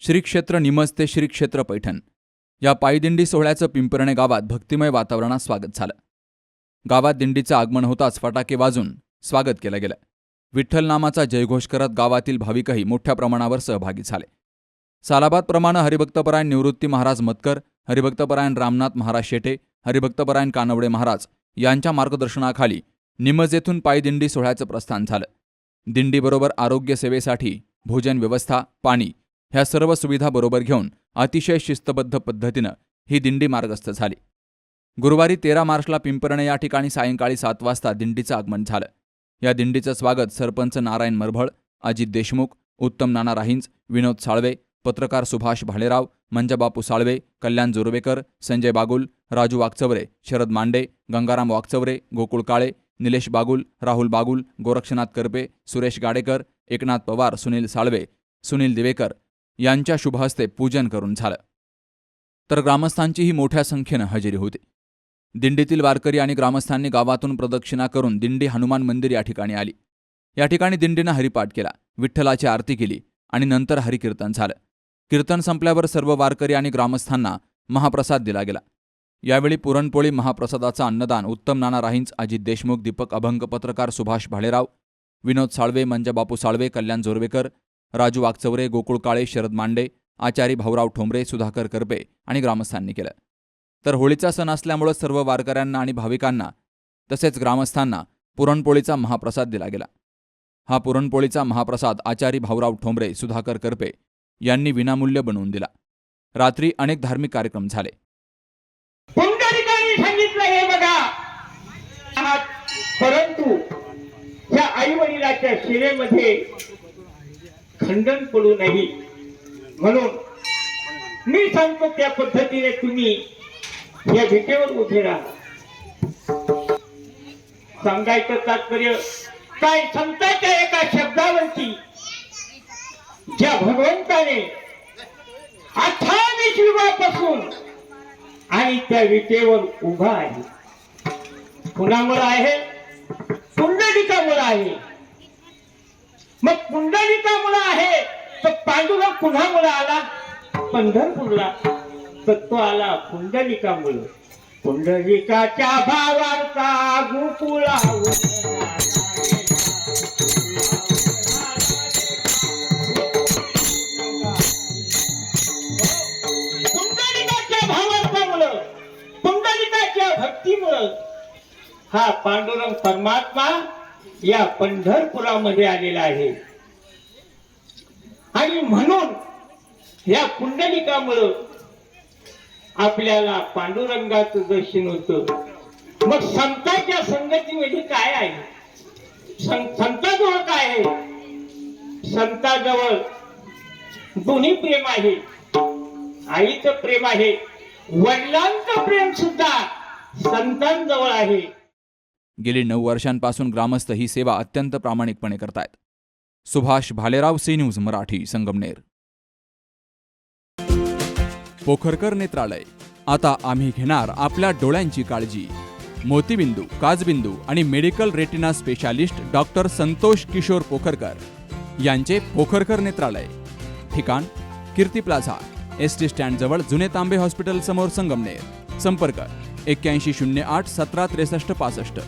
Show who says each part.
Speaker 1: श्री क्षेत्र निमज ते श्री क्षेत्र पैठण. या पायदिंडी सोहळ्याचं पिंपरणे गावात भक्तिमय वातावरणात स्वागत झालं. गावात दिंडीचं आगमन होताच फटाके वाजून स्वागत केलं गेलं. विठ्ठल नामाचा जयघोष करत गावातील भाविकही मोठ्या प्रमाणावर सहभागी झाले. सालाबादप्रमाणे हरिभक्तपरायण निवृत्ती महाराज मतकर हरिभक्तपरायण रामनाथ महाराज शेटे हरिभक्तपरायण कानवडे महाराज यांच्या मार्गदर्शनाखाली निमज येथून पायदिंडी सोहळ्याचं प्रस्थान झालं. दिंडीबरोबर आरोग्य सेवेसाठी भोजन व्यवस्था पाणी ह्या सर्व सुविधा बरोबर घेऊन अतिशय शिस्तबद्ध पद्धतीनं ही दिंडी मार्गस्थ झाली. गुरुवारी तेरा मार्चला पिंपरणे या ठिकाणी सायंकाळी सात वाजता दिंडीचं आगमन झालं. या दिंडीचं स्वागत सरपंच नारायण मरभळ अजित देशमुख उत्तम नाना राहींज विनोद साळवे पत्रकार सुभाष भालेराव मंजबापू साळवे कल्याण जोरवेकर संजय बागुल राजू वागचवरे शरद मांडे गंगाराम वागचवरे गोकुळ काळे निलेश बागुल राहुल बागुल गोरक्षनाथ करपे सुरेश गाडेकर एकनाथ पवार सुनील साळवे सुनील दिवेकर यांच्या शुभहस्ते पूजन करून झालं. तर ग्रामस्थांचीही मोठ्या संख्येनं हजेरी होती. दिंडीतील वारकरी आणि ग्रामस्थांनी गावातून प्रदक्षिणा करून दिंडी हनुमान मंदिर या ठिकाणी आली. या ठिकाणी दिंडीनं हरिपाठ केला विठ्ठलाची आरती केली आणि नंतर हरिकीर्तन झालं. कीर्तन संपल्यावर सर्व वारकरी आणि ग्रामस्थांना महाप्रसाद दिला गेला. यावेळी पुरणपोळी महाप्रसादाचं अन्नदान उत्तम नाना राहींच अजित देशमुख दीपक अभंग पत्रकार सुभाष भालेराव विनोद साळवे मंजबापू साळवे कल्याण जोरवेकर राजू वागचवरे गोकुळ काळे शरद मांडे आचारी भाऊराव ठोंबरे सुधाकर करपे आणि ग्रामस्थांनी केलं. तर होळीचा सण असल्यामुळं सर्व वारकऱ्यांना आणि भाविकांना तसेच ग्रामस्थांना पुरणपोळीचा महाप्रसाद दिला गेला. हा पुरणपोळीचा महाप्रसाद आचारी भाऊराव ठोंबरे सुधाकर करपे यांनी विनामूल्य बनवून दिला. रात्री अनेक धार्मिक कार्यक्रम झाले.
Speaker 2: सांगितलं हे बघा. परंतु या आई वडिलाच्या शिरेमध्ये खंडन पडू नये. म्हणून मी सांगतो त्या पद्धतीने तुम्ही या भेटेवर उभे राहा. सांगायचं तात्पर्य काय संतांच्या एका शब्दावरती ज्या भगवंताने अठ्ठावीस युगापासून आणि त्या विटेवर उभा आहे. कुणामुळे आहे पुंडलिकामुळे आहे. मग पुंडलिकामुळे आहे. तर पांडुरंग कुणामुळे आला? पंढरपूरला. तर तो आला पुंडलिकामुळे पुंडलिकाच्या भावाचा गोकुळा पुंडलिकाच्या भावार्थामुळं पुंडलिकाच्या भक्तीमुळं हा पांडुरंग परमात्मा या पंढरपुरामध्ये आलेला आहे. आणि म्हणून या पुंडलिकामुळं आपल्याला पांडुरंगाचं दर्शन होत. मग संतांच्या संगतीमध्ये काय आहे? सं- संताजवळ काय आहे? संताजवळ दोन्ही प्रेम आहे. आईचं प्रेम आहे. वडिलांचं प्रेम सुद्धा संतांजवळ आहे.
Speaker 1: गेली नऊ वर्षांपासून ग्रामस्थ ही सेवा अत्यंत प्रामाणिकपणे करतायत. Subhash Bhalerao C News Marathi Sangamner. Pokharkar Netralaya. आता आम्ही घेणार आपल्या डोळ्यांची काळजी. मोतीबिंदू काजबिंदू आणि medical retina specialist doctor Santosh Kishor Pokharkar यांचे पोखरकर नेत्रालय. ठिकाण Kirti Plaza S T stand जवळ जुने तांबे हॉस्पिटल समोर संगमनेर. संपर्क एक्क्याऐंशी शून्य आठ सतरा त्रेसष्ट पासष्ट.